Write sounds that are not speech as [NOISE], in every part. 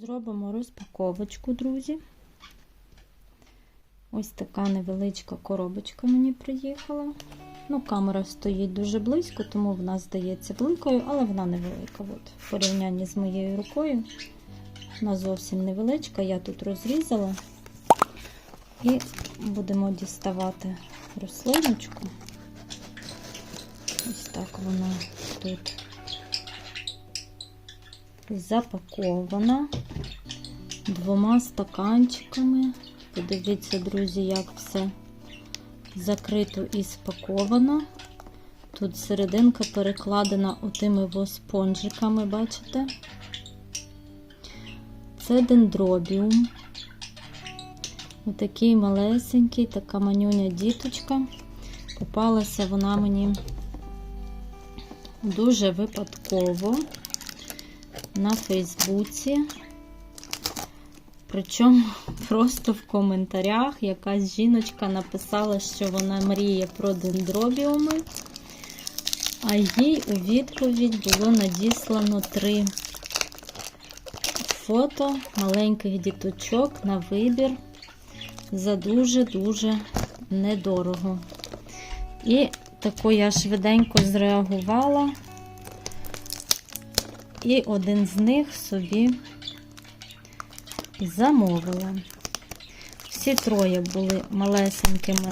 Зробимо розпаковочку, друзі. Ось така невеличка коробочка мені приїхала. Ну, камера стоїть дуже близько, тому вона здається великою, але вона невелика. От, в порівнянні з моєю рукою. Вона зовсім невеличка. Я тут розрізала. І будемо діставати рослиночку. Ось так вона тут запакована двома стаканчиками. Подивіться, друзі, як все закрито і спаковано. Тут серединка перекладена отими воспонжиками, бачите? Це дендробіум. Отакий малесенький, така манюня діточка. Попалася вона мені дуже випадково на Фейсбуці. Причому просто в коментарях якась жіночка написала, що вона мріє про дендробіуми, а їй у відповідь було надіслано три фото маленьких діточок на вибір за дуже-дуже недорого. І тако я швиденько зреагувала, і один з них собі замовила. Всі троє були малесенькими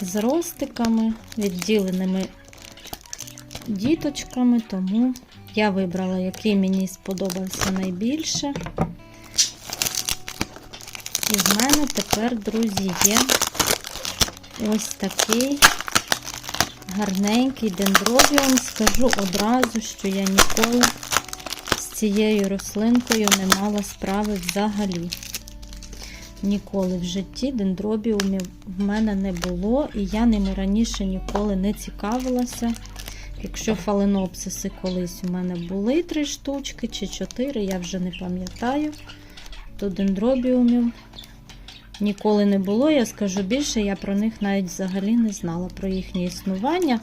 зростиками, відділеними діточками, тому я вибрала, який мені сподобався найбільше. І в мене тепер, друзі, є ось такий гарненький дендробіум. Скажу одразу, що я ніколи з цією рослинкою не мала справи взагалі. Ніколи в житті дендробіумів в мене не було, і я ними раніше ніколи не цікавилася. Якщо фаленопсиси колись у мене були три штучки чи чотири, я вже не пам'ятаю, то дендробіумів ніколи не було. Я скажу більше, я про них навіть взагалі не знала про їхнє існування.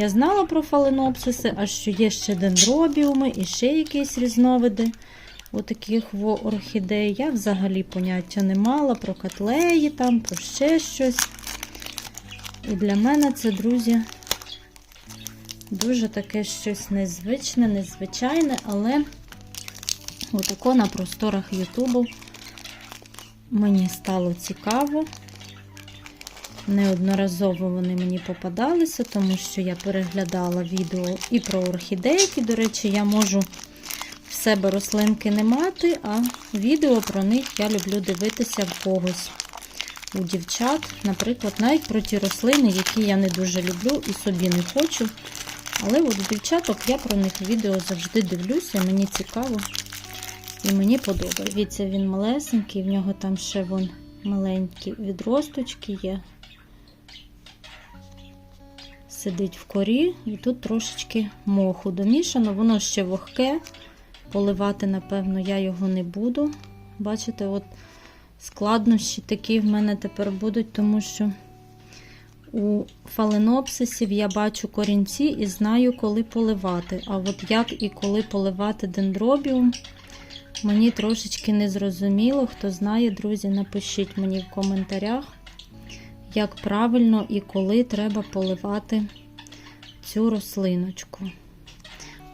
Я знала про фаленопсиси, а що є ще дендробіуми і ще якісь різновиди отаких орхідей. Я взагалі поняття не мала про котлеї, там, про ще щось. І для мене це, друзі, дуже таке щось незвичне, незвичайне, але отако на просторах Ютубу мені стало цікаво. Неодноразово вони мені попадалися, тому що я переглядала відео і про орхідейки. До речі, я можу в себе рослинки не мати, а відео про них я люблю дивитися в когось у дівчат. Наприклад, навіть про ті рослини, які я не дуже люблю і собі не хочу. Але от у дівчаток я про них відео завжди дивлюся, мені цікаво і мені подобається. Дивіться, він малесенький, в нього там ще вон маленькі відросточки є. Сидить в корі, і тут трошечки моху домішано, воно ще вогке. Поливати, напевно, я його не буду. Бачите, от складнощі такі в мене тепер будуть, тому що у фаленопсисів я бачу корінці і знаю, коли поливати. А от як і коли поливати дендробіум, мені трошечки не зрозуміло. Хто знає, друзі, напишіть мені в коментарях, як правильно і коли треба поливати цю рослиночку.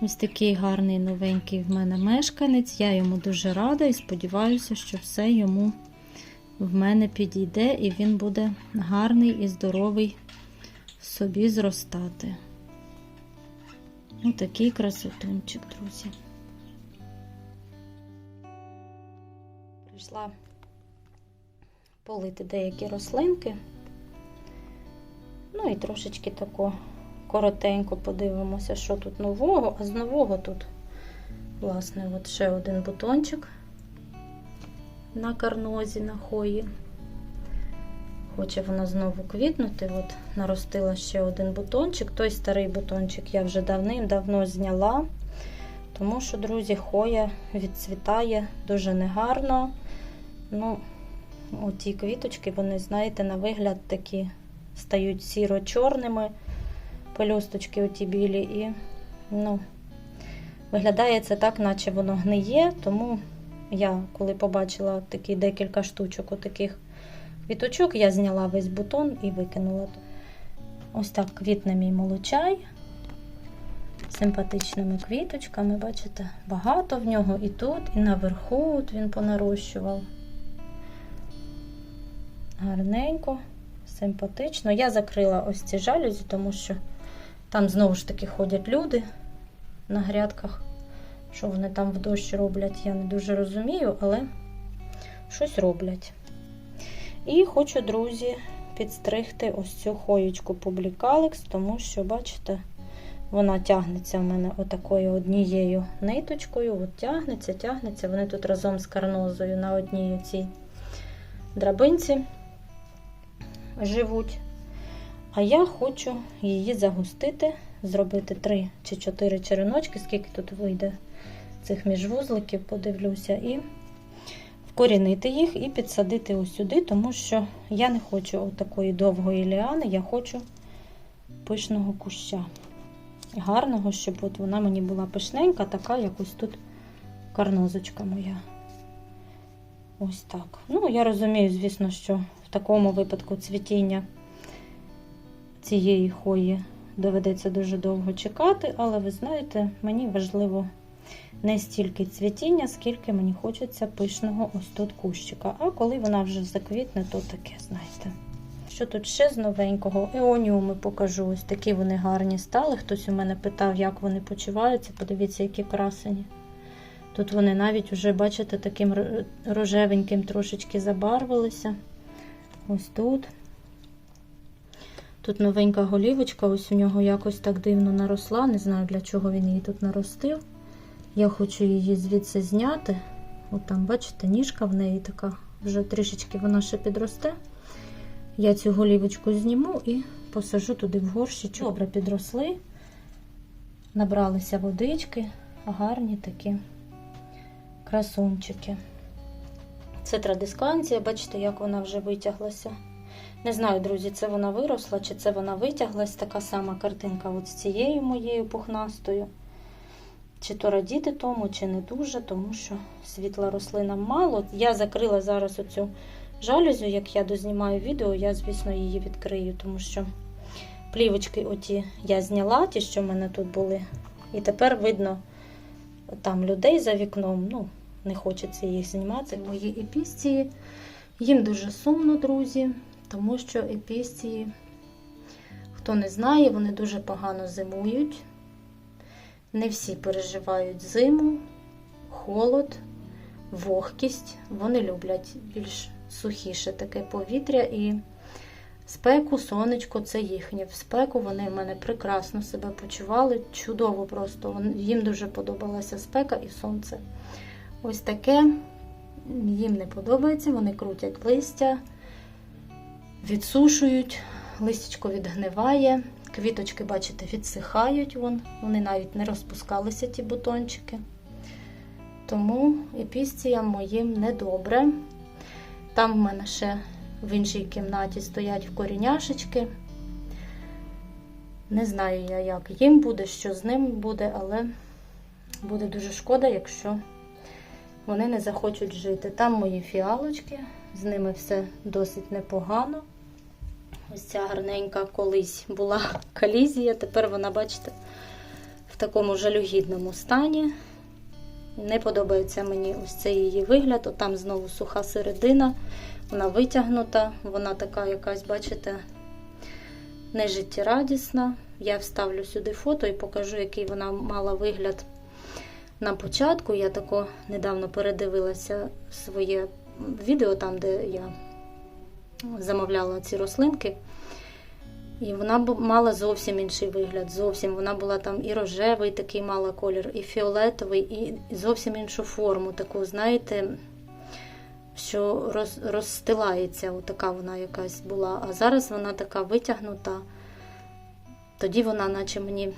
Ось такий гарний новенький в мене мешканець. Я йому дуже рада і сподіваюся, що все йому в мене підійде, і він буде гарний і здоровий собі зростати. Ось такий красотунчик, друзі. Прийшла полити деякі рослинки. Ну і трошечки тако коротенько подивимося, що тут нового, а з нового тут, власне, от ще один бутончик на карнозі, на хої. Хоче вона знову квітнути. От наростила ще один бутончик. Той старий бутончик я вже давним-давно зняла, тому що, друзі, хоя відцвітає дуже негарно. Ну, оті квіточки, вони, знаєте, на вигляд такі стають сіро-чорними. Пелюсточки оті білі, і ну, виглядає це так, наче воно гниє, тому Я коли побачила такі декілька штучок отаких квіточок, я зняла весь бутон і викинула. Ось так квітне мій молочай. Симпатичними квіточками, бачите, багато в нього і тут, і наверху от він понарощував. Гарненько, симпатично. Я закрила ось ці жалюзі, тому що там знову ж таки ходять люди на грядках. Що вони там в дощ роблять, я не дуже розумію, але щось роблять. І хочу, друзі, підстригти ось цю хоєчку Publicalyx, тому що, бачите, вона тягнеться в мене отакою однією ниточкою. От тягнеться, тягнеться. Вони тут разом з карнозою на одній цій драбинці живуть. А я хочу її загустити, зробити 3 чи 4 череночки, скільки тут вийде цих міжвузликів, подивлюся, і вкорінити їх і підсадити ось сюди, тому що я не хочу такої довгої ліани, я хочу пишного куща. Гарного, щоб от вона мені була пишненька, така, як ось тут карнозочка моя. Ось так. Ну, я розумію, звісно, що такому випадку цвітіння цієї хої доведеться дуже довго чекати, але ви знаєте, мені важливо не стільки цвітіння, скільки мені хочеться пишного ось тут кущика. А коли вона вже заквітне, то таке, знаєте. Що тут ще з новенького? Еоніуми покажу. Ось такі вони гарні стали. Хтось у мене питав, як вони почуваються. Подивіться, які красені. Тут вони навіть вже, бачите, таким рожевеньким трошечки забарвилися. Ось тут. Тут новенька голівочка, ось у нього якось так дивно наросла. Не знаю, для чого він її тут наростив. Я хочу її звідси зняти. От там, бачите, ніжка в неї така, вже трішечки вона ще підросте. Я цю голівочку зніму і посажу туди в горщичок. Добре підросли, набралися водички, гарні такі красунчики. Це традисканція, бачите, як вона вже витяглася. Не знаю, друзі, це вона виросла, чи це вона витяглась. Така сама картинка от з цією моєю пухнастою. Чи то радіти тому, чи не дуже, тому що світла рослинам мало. Я закрила зараз оцю жалюзю, як я дознімаю відео, я, звісно, її відкрию, тому що плівочки оті я зняла, ті, що в мене тут були. І тепер видно там людей за вікном. ну, Не хочеться їх знімати. Мої епістії. Їм дуже сумно, друзі, тому що епістії, хто не знає, вони дуже погано зимують. Не всі переживають зиму, холод, вогкість. Вони люблять більш сухіше таке повітря і спеку, сонечко це їхнє. В спеку вони в мене прекрасно себе почували, чудово просто. Їм дуже подобалася спека і сонце. Ось таке їм не подобається, вони крутять листя, відсушують, листячко відгниває. Квіточки, бачите, відсихають, вон. вони навіть не розпускалися, ті бутончики. Тому епістіям моїм недобре. Там в мене ще в іншій кімнаті стоять коріняшечки. Не знаю я, як їм буде, що з ним буде, але буде дуже шкода, якщо вони не захочуть жити. Там мої фіалочки, з ними все досить непогано. Ось ця гарненька колись була колізія, тепер вона, бачите, в такому жалюгідному стані. Не подобається мені ось цей її вигляд. Отам знову суха середина, вона витягнута, вона така якась, бачите, нежиттєрадісна. Я вставлю сюди фото і покажу, який вона мала вигляд на початку. Я тако недавно передивилася своє відео, там, де я замовляла ці рослинки. І вона мала зовсім інший вигляд. Зовсім вона була там і рожевий такий мала колір, і фіолетовий, і зовсім іншу форму, таку, знаєте, що роз, розстилається. Така вона якась була. А зараз вона така витягнута. Тоді вона, наче мені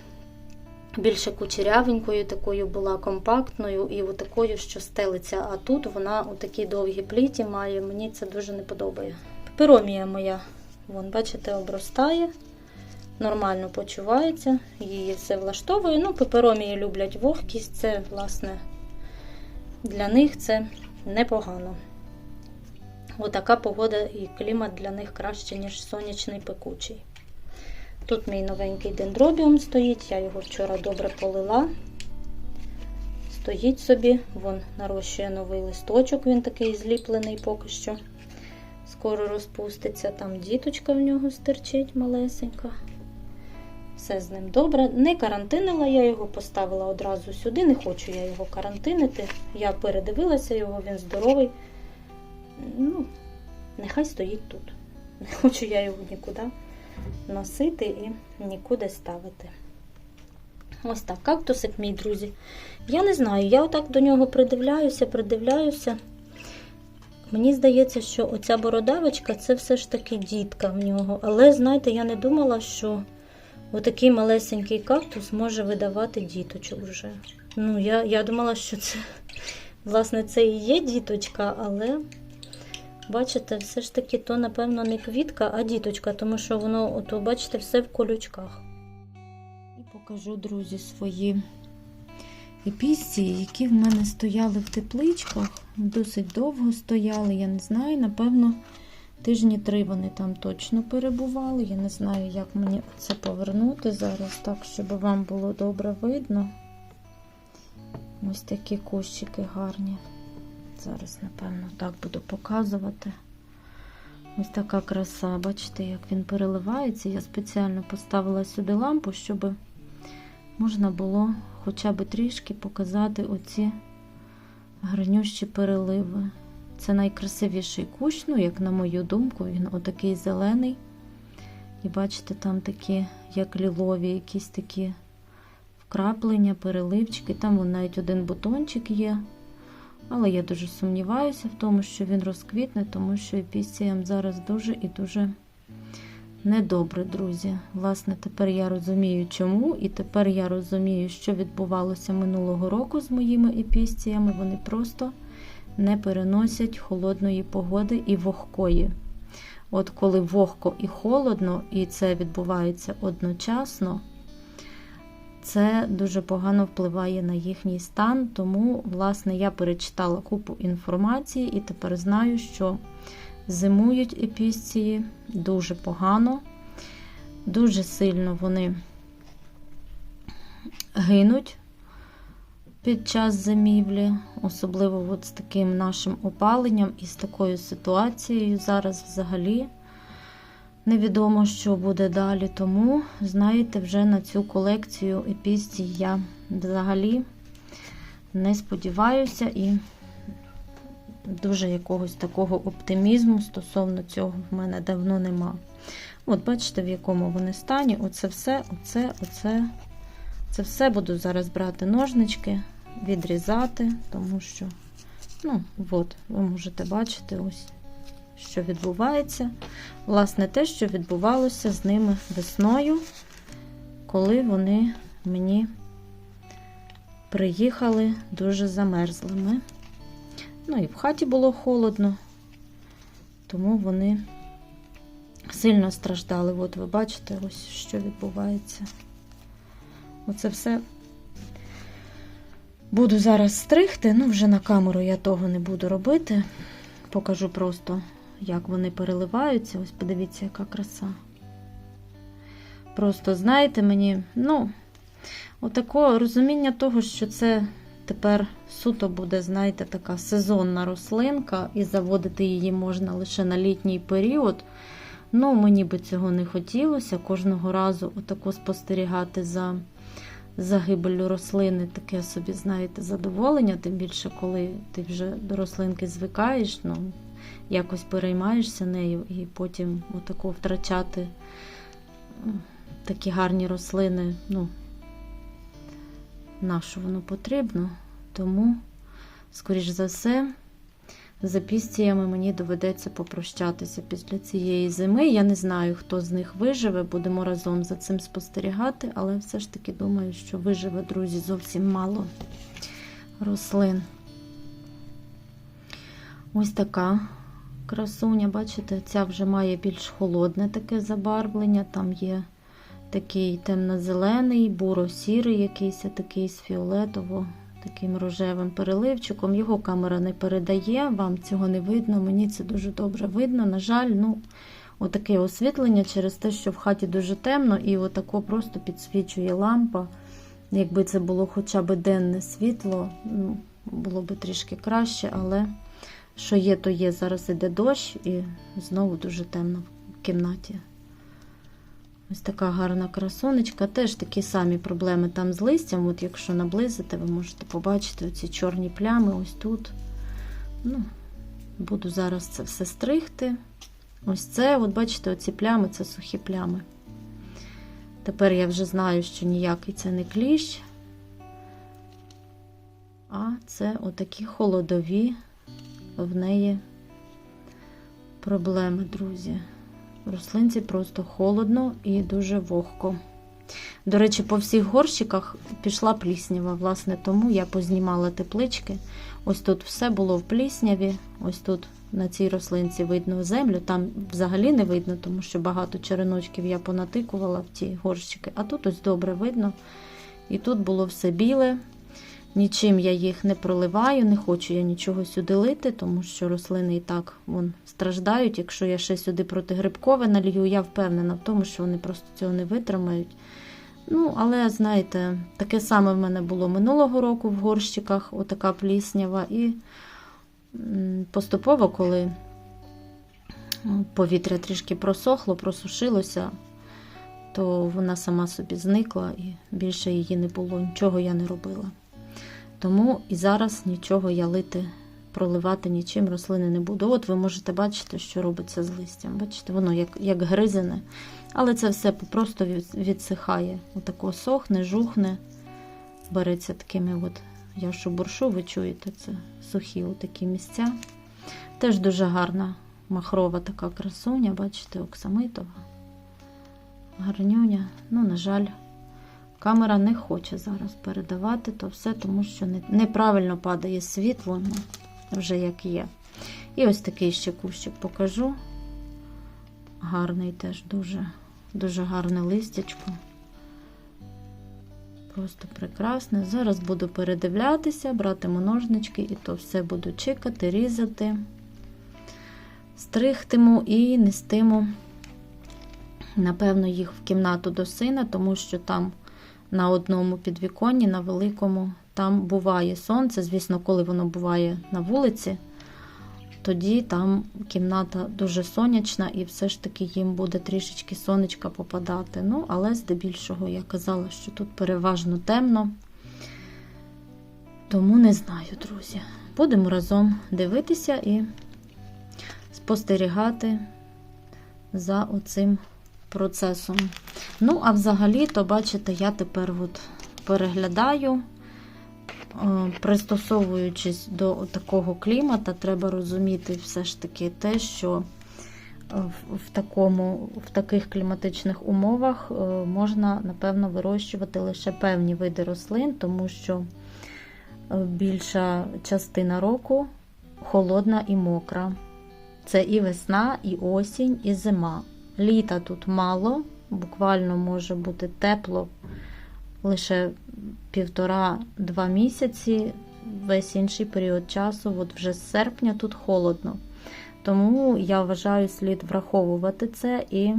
більше кучерявенькою, такою була компактною і такою, що стелиться. А тут вона у такі довгі пліті має. Мені це дуже не подобає. Пиромія моя, вон, бачите, обростає, нормально почувається, її все влаштовує. Ну, пеперомії люблять вогкість, це, власне, для них це непогано. Отака погода і клімат для них краще, ніж сонячний пекучий. Тут мій новенький дендробіум стоїть, я його вчора добре полила. Стоїть собі, вон нарощує новий листочок, він такий зліплений поки що. Скоро розпуститься. Там діточка в нього стирчить малесенька. Все з ним добре. Не карантинила я його, поставила одразу сюди. Не хочу я його карантинити. Я передивилася його, він здоровий. Ну, нехай стоїть тут. [LAUGHS] Не хочу я його нікуди носити і нікуди ставити. Ось так, кактусик, мій друзі. Я не знаю, я отак до нього придивляюся, придивляюся. Мені здається, що оця бородавочка це все ж таки дітка в нього. Але, знаєте, я не думала, що отакий малесенький кактус може видавати діточок вже. Ну, я, я думала, що це, власне, це і є діточка, але. Бачите, все ж таки, то, напевно, не квітка, а діточка, тому що воно, ото, бачите, все в колючках. І покажу, друзі, свої епісції, які в мене стояли в тепличках. Досить довго стояли, я не знаю, напевно, тижні три вони там точно перебували. Я не знаю, як мені це повернути зараз, так, щоб вам було добре видно. Ось такі кущики гарні. Зараз, напевно, так буду показувати. Ось така краса. Бачите, як він переливається. Я спеціально поставила сюди лампу, щоб можна було хоча б трішки показати оці гарнющі переливи. Це найкрасивіший кущ, ну, як на мою думку, він отакий зелений. І бачите, там такі, як лілові, якісь такі вкраплення, переливчики. Там навіть один бутончик є. Але я дуже сумніваюся в тому, що він розквітне, тому що епісіям зараз дуже і дуже недобре, друзі. Власне, тепер я розумію, чому, і тепер я розумію, що відбувалося минулого року з моїми епістіями. Вони просто не переносять холодної погоди і вогкої. От коли вогко і холодно, і це відбувається одночасно, це дуже погано впливає на їхній стан. Тому, власне, я перечитала купу інформації і тепер знаю, що зимують епісції дуже погано, дуже сильно вони гинуть під час зимівлі, особливо от з таким нашим опаленням і з такою ситуацією зараз взагалі. Невідомо, що буде далі, тому, знаєте, вже на цю колекцію епістій я взагалі не сподіваюся і дуже якогось такого оптимізму стосовно цього в мене давно нема. От, бачите, в якому вони стані. Оце все, оце, оце. Це все буду зараз брати ножнички, відрізати, тому що, ну, от, ви можете бачити ось що відбувається. Власне, те, що відбувалося з ними весною, коли вони мені приїхали дуже замерзлими. Ну і в хаті було холодно, тому вони сильно страждали. От ви бачите, ось що відбувається. Оце все буду зараз стригти, ну, вже на камеру я того не буду робити. Покажу просто як вони переливаються. Ось подивіться, яка краса. Просто, знаєте, мені, ну, отако розуміння того, що це тепер суто буде, знаєте, така сезонна рослинка, і заводити її можна лише на літній період. Ну, мені би цього не хотілося. Кожного разу отако спостерігати за загибелью рослини, таке собі, знаєте, задоволення, тим більше, коли ти вже до рослинки звикаєш. ну, якось переймаєшся нею, і потім отако втрачати такі гарні рослини, ну, на що воно потрібно. Тому, скоріш за все, з апістіями мені доведеться попрощатися після цієї зими. Я не знаю, хто з них виживе, будемо разом за цим спостерігати, але все ж таки думаю, що виживе, друзі, зовсім мало рослин. Ось така красуня, бачите, ця вже має більш холодне таке забарвлення. Там є такий темно-зелений, буро-сірий, якийсь такий з фіолетово, таким рожевим переливчиком. Його камера не передає, вам цього не видно. Мені це дуже добре видно. На жаль, ну, отаке освітлення через те, що в хаті дуже темно, і отако просто підсвічує лампа. Якби це було хоча б денне світло, ну, було б трішки краще, але що є, то є. Зараз іде дощ і знову дуже темно в кімнаті. Ось така гарна красунечка. Теж такі самі проблеми там з листям. От якщо наблизите, ви можете побачити ці чорні плями ось тут. Ну, Буду зараз це все стригти. Ось це, от бачите, оці плями це сухі плями. Тепер я вже знаю, що ніякий це не кліщ. А це отакі холодові в неї проблеми, друзі. В рослинці просто холодно і дуже вогко. До речі, по всіх горщиках пішла пліснява. Власне, тому я познімала теплички. Ось тут все було в плісняві. Ось тут на цій рослинці видно землю. Там взагалі не видно, тому що багато череночків я понатикувала в ті горщики. А тут ось добре видно. І тут було все біле. Нічим я їх не проливаю, не хочу я нічого сюди лити, тому що рослини і так вон, страждають. Якщо я ще сюди протигрибкове налью, я впевнена в тому, що вони просто цього не витримають. Ну, але, знаєте, таке саме в мене було минулого року в горщиках, отака пліснява. І поступово, коли повітря трішки просохло, просушилося, то вона сама собі зникла і більше її не було, нічого я не робила. Тому і зараз нічого я лити, проливати нічим рослини не буду. От ви можете бачити, що робиться з листям. Бачите, воно як як гризене. Але це все просто відсихає. Отако сохне, жухне, береться такими от, я шубуршу, ви чуєте, це сухі такі місця. Теж дуже гарна махрова така красуня, бачите, оксамитова. Гарнюня. Ну, на жаль. Камера не хоче зараз передавати то все, тому що неправильно падає світло, ну, вже як є. І ось такий ще кущик покажу. Гарний теж дуже дуже гарне листячко. Просто прекрасне. Зараз буду передивлятися, братиму ножнички, і то все буду чекати, різати, стригтиму і нестиму, напевно, їх в кімнату до сина, тому що там на одному підвіконні, на великому. Там буває сонце, звісно, коли воно буває на вулиці, тоді там кімната дуже сонячна, і все ж таки їм буде трішечки сонечка попадати. Ну, але здебільшого я казала, що тут переважно темно. Тому не знаю, друзі. Будемо разом дивитися і спостерігати за оцим процесом. Ну, а взагалі, то, бачите, я тепер от переглядаю, е, пристосовуючись до такого клімата, треба розуміти все ж таки те, що в такому, в таких кліматичних умовах е, можна, напевно, вирощувати лише певні види рослин, тому що е, більша частина року холодна і мокра. Це і весна, і осінь, і зима. Літа тут мало, буквально може бути тепло лише півтора-два місяці, весь інший період часу, от вже з серпня тут холодно. Тому я вважаю, слід враховувати це і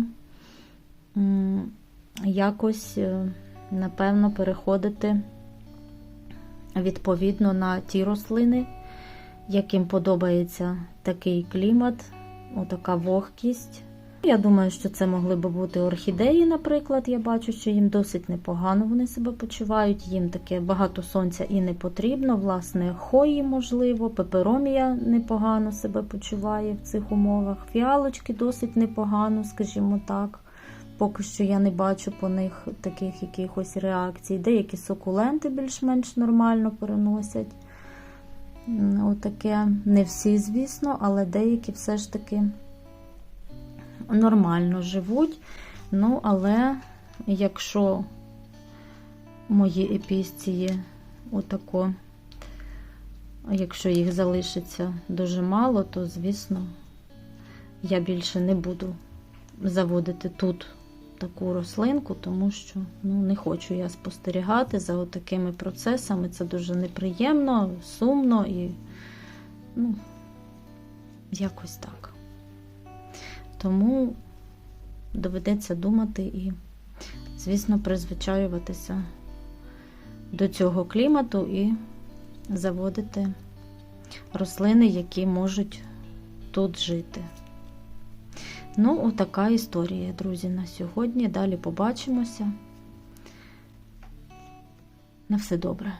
якось, е, напевно, переходити відповідно на ті рослини, яким подобається такий клімат, отака вогкість. Я думаю, що це могли би бути орхідеї, наприклад. Я бачу, що їм досить непогано вони себе почувають. Їм таке багато сонця і не потрібно. Власне, хої, можливо, пеперомія непогано себе почуває в цих умовах. Фіалочки досить непогано, скажімо так. Поки що я не бачу по них таких якихось реакцій. Деякі сукуленти більш-менш нормально переносять. Отаке, не всі, звісно, але деякі все ж таки нормально живуть. Ну, але якщо мої епістії отако, якщо їх залишиться дуже мало, то, звісно, я більше не буду заводити тут таку рослинку, тому що ну, не хочу я спостерігати за такими процесами. Це дуже неприємно, сумно і ну, якось так. Тому доведеться думати і, звісно, призвичаюватися до цього клімату і заводити рослини, які можуть тут жити. Ну, отака історія, друзі, на сьогодні. Далі побачимося. На все добре.